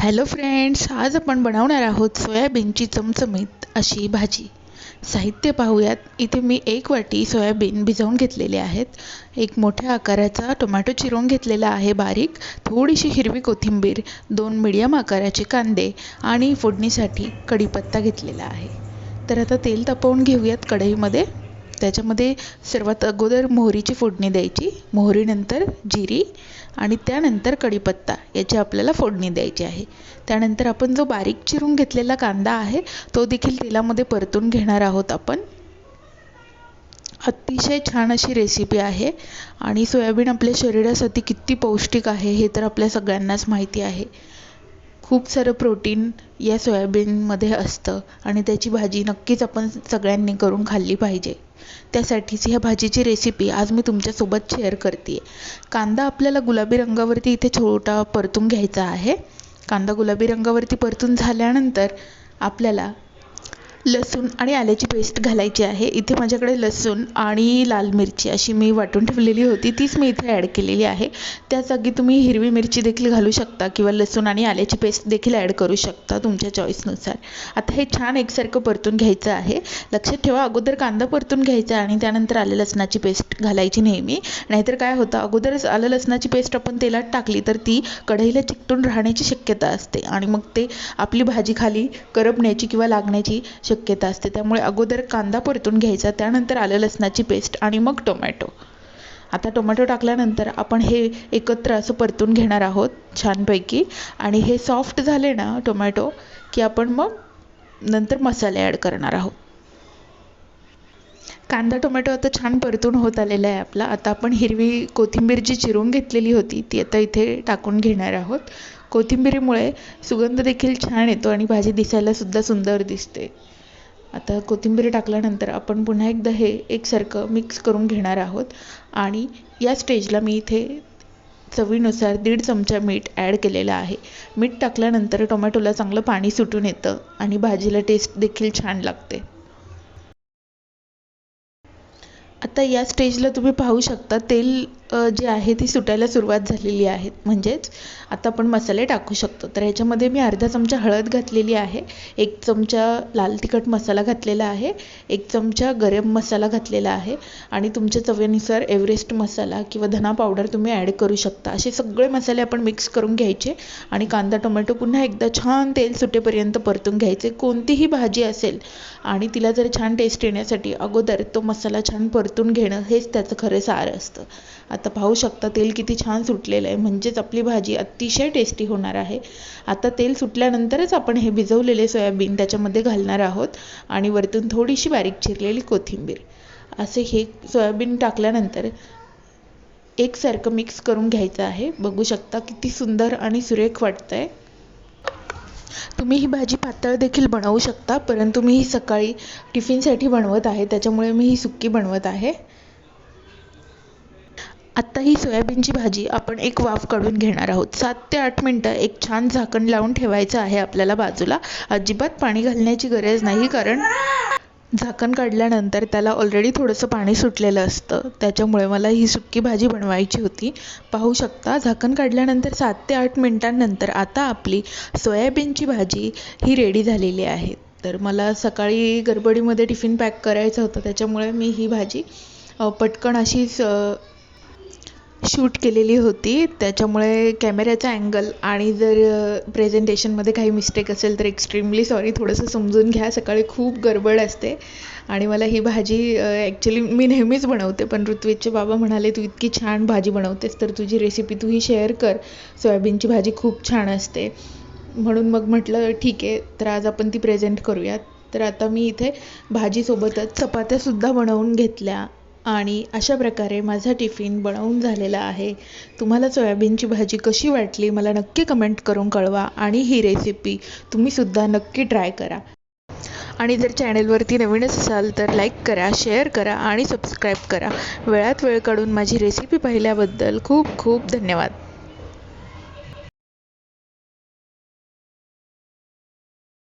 Hello friends आज आपण बनवणार आहोत सोयाबीनची चमचमीत अशी भाजी. साहित्य पाहूयात. इथे मी एक वाटी सोयाबीन भिजवून घेतलेले आहेत. एक मोठ्या आकाराचा टोमॅटो चिरून घेतलेला आहे बारीक. थोडीशी हिरवी कोथिंबीर दोन मिडियम आकाराचे कांदे आणि फोडणीसाठी कढीपत्ता घेतलेला आहे. तर आता तेल तापवून घेऊयात कढईमध्ये. त्याच्यामध्ये सर्वात अगोदर मोहरीची फोडणी द्यायची मोहरीनंतर जिरी आणि त्यानंतर कढीपत्ता याची आपल्याला फोडणी द्यायची आहे. त्यानंतर आपण जो बारीक चिरून घेतलेला कांदा आहे तो देखील तेलामध्ये परतून घेणार आहोत आपण. अतिशय छान अशी रेसिपी आहे आणि सोयाबीन आपल्या शरीरासाठी किती पौष्टिक आहे हे तर आपल्या सगळ्यांनाच माहिती आहे. खूप सारं प्रोटीन या सोयाबीनमध्ये असतं आणि त्याची भाजी नक्कीच आपण सगळ्यांनी करून खाल्ली पाहिजे. त्यासाठीच ह्या भाजीची रेसिपी आज मी तुमच्यासोबत शेअर करते आहे कांदा आपल्याला गुलाबी रंगावरती इथे छोटा परतून घ्यायचा आहे. कांदा गुलाबी रंगावरती परतून झाल्यानंतर आपल्याला लसूण आणि आल्याची पेस्ट घालायची आहे. इथे माझ्याकडे लसूण आणि लाल मिरची अशी मी वाटून ठेवलेली होती. तीच मी इथे ॲड केलेली आहे. त्या जागी तुम्ही हिरवी मिरची देखील घालू शकता किंवा लसूण आणि आल्याची पेस्ट देखील ॲड करू शकता तुमच्या चॉईसनुसार आता हे छान एकसारखं परतून घ्यायचं आहे. लक्षात ठेवा अगोदर कांदा परतून घ्यायचा आणि त्यानंतर आलं लसणाची पेस्ट घालायची नेहमी. नाहीतर काय होतं अगोदरच आलं लसणाची पेस्ट आपण तेलात टाकली तर ती कढईला चिकटून राहण्याची शक्यता असते. आणि मग ते आपली भाजी खाली करपण्याची किंवा लागण्याची शक्यता असते. त्यामुळे अगोदर कांदा परतून घ्यायचा त्यानंतर आलं लसणाची पेस्ट आणि मग टोमॅटो. आता टोमॅटो टाकल्यानंतर आपण हे एकत्र असं परतून घेणार आहोत छानपैकी. आणि हे सॉफ्ट झाले ना टोमॅटो की आपण मग नंतर मसाले ॲड करणार आहोत. कांदा टोमॅटो आता छान परतून होत आलेला आहे आपला. आता आपण हिरवी कोथिंबीर जी चिरून घेतलेली होती ती आता इथे टाकून घेणार आहोत. कोथिंबीरीमुळे सुगंध देखील छान येतो आणि भाजी दिसायला सुद्धा सुंदर दिसते. आता कोथिंबीर टाकल्यानंतर आपण पुन्हा एकदा हे एकसारखं मिक्स करून घेणार आहोत. आणि या स्टेजला मी इथे चवीनुसार दीड चमचा मीठ ॲड केलेलं आहे. मीठ टाकल्यानंतर टोमॅटोला चांगलं पाणी सुटून येतं आणि भाजीला टेस्ट देखील छान लागते. आता या स्टेजला तुम्ही पाहू शकता तेल जी आहे ती सुटायला सुरुवात झालेली आहे. म्हणजेच आता आपण मसाले टाकू शकतो. तर ह्याच्यामध्ये मी अर्धा चमचा हळद घातलेली आहे. एक चमचा लाल तिखट मसाला घातलेला आहे. एक चमचा गरम मसाला घातलेला आहे. आणि तुमच्या चवीनुसार एव्हरेस्ट मसाला किंवा धना पावडर तुम्ही ॲड करू शकता. असे सगळे मसाले आपण मिक्स करून घ्यायचे आणि कांदा टोमॅटो पुन्हा एकदा छान तेल सुटेपर्यंत परतून घ्यायचे. कोणतीही भाजी असेल आणि तिला जर छान टेस्ट येण्यासाठी अगोदर तो मसाला छान परतून घेणं हेच त्याचं खरं सार असतं. आता पाहू शकता तेल किती छान सुटलेलं आहे. म्हणजेच आपली भाजी अतिशय टेस्टी होणार आहे. आता तेल सुटल्यानंतरच आपण हे भिजवलेले सोयाबीन त्याच्यामध्ये घालणार आहोत आणि वरतून थोडीशी बारीक चिरलेली कोथिंबीर. असे हे सोयाबीन टाकल्यानंतर एकसारखं मिक्स करून घ्यायचं आहे. बघू शकता किती सुंदर आणि सुरेख वाटतं आहे तुम्ही ही भाजी पातळ देखील बनवू शकता परंतु मी ही सकाळी टिफिनसाठी बनवत आहे. त्याच्यामुळे मी ही सुक्की बनवत आहे. आत्ता ही सोयाबीनची भाजी आपण एक वाफ काढून घेणार आहोत. सात ते आठ मिनटं एक छान झाकण लावून ठेवायचं आहे आपल्याला बाजूला. अजिबात पाणी घालण्याची गरज नाही कारण झाकण काढल्यानंतर त्याला ऑलरेडी थोडंसं पाणी सुटलेलं असतं. त्याच्यामुळे मला ही सुक्की भाजी बनवायची होती. पाहू शकता झाकण काढल्यानंतर सात ते आठ मिनटांनंतर आता आपली सोयाबीनची भाजी ही रेडी झालेली आहे. तर मला सकाळी गडबडीमध्ये टिफिन पॅक करायचं होतं त्याच्यामुळे मी ही भाजी पटकन अशीच शूट केलेली होती. त्याच्यामुळे कॅमेऱ्याचा अँगल आणि जर प्रेझेंटेशनमध्ये काही मिस्टेक असेल तर एक्स्ट्रीमली सॉरी थोडंसं समजून घ्या. सकाळी खूप गडबड असते. आणि मला ही भाजी ॲक्च्युली मी नेहमीच बनवते. पण ऋत्विजचे बाबा म्हणाले तू इतकी छान भाजी बनवतेस तर तुझी रेसिपी तू ही शेअर कर. सोयाबीनची भाजी खूप छान असते. म्हणून मग म्हटलं ठीक आहे तर आज आपण ती प्रेझेंट करूयात. तर आता मी इथे भाजीसोबतच चपात्यासुद्धा बनवून घेतल्या. आणि अशा प्रकारे माझा टिफिन बनवून झालेला आहे. तुम्हाला सोयाबीनची भाजी कशी वाटली मला नक्की कमेंट करून कळवा आणि ही रेसिपी तुम्हीसुद्धा नक्की ट्राय करा. आणि जर चॅनलवरती नवीनच असाल तर लाईक करा शेअर करा आणि सबस्क्राईब करा. वेळात वेळ काढून माझी रेसिपी पाहिल्याबद्दल खूप खूप धन्यवाद.